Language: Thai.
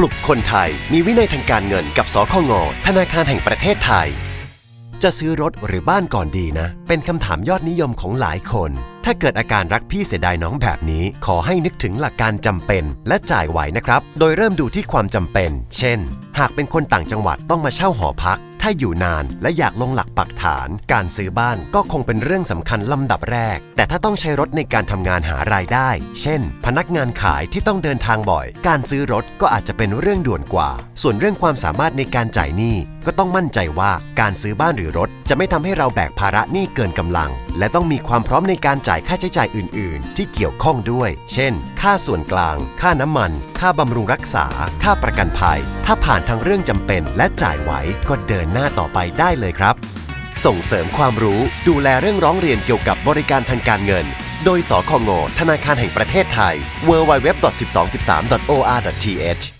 ปลุกคนไทย มีวินัยทางการเงินกับสคงธนาคารแห่งประเทศไทย จะซื้อรถหรือบ้านก่อนดีนะ เป็นคำถามยอดนิยมของหลายคน ถ้าเกิดอาการรักพี่เสียดายน้องแบบนี้ ขอให้นึกถึงหลักการจำเป็น และจ่ายไหวนะครับ โดยเริ่มดูที่ความจำเป็น เช่น หากเป็นคนต่างจังหวัดต้องมาเช่าหอพัก ถ้าอยู่นานและอยากลงหลักปักฐาน การซื้อบ้านก็คงเป็นเรื่องสำคัญลำดับแรก แต่ถ้าต้องใช้รถในการทำงานหารายได้ เช่น พนักงานขายที่ต้องเดินทางบ่อย การซื้อรถก็อาจจะเป็นเรื่องด่วนกว่า ส่วนเรื่องความสามารถในการจ่ายหนี้ก็ต้องมั่นใจว่าการซื้อบ้านหรือรถ จะไม่ทำให้เราแบกภาระหนี้เกินกำลัง และต้องมีความพร้อมในการจ่ายค่าใช้จ่ายอื่น ๆ ที่เกี่ยวข้องด้วย เช่น ค่าส่วนกลาง ค่าน้ำมัน ค่าบำรุงรักษา ค่าประกันภัย ถ้าผ่านทางเรื่องจำเป็นและจ่ายไหวก็เดินหน้าต่อไปได้เลยครับ ส่งเสริมความรู้ดูแลเรื่องร้องเรียนเกี่ยวกับบริการทางการเงิน โดยสคงธนาคารแห่งประเทศไทย www.1213.or.th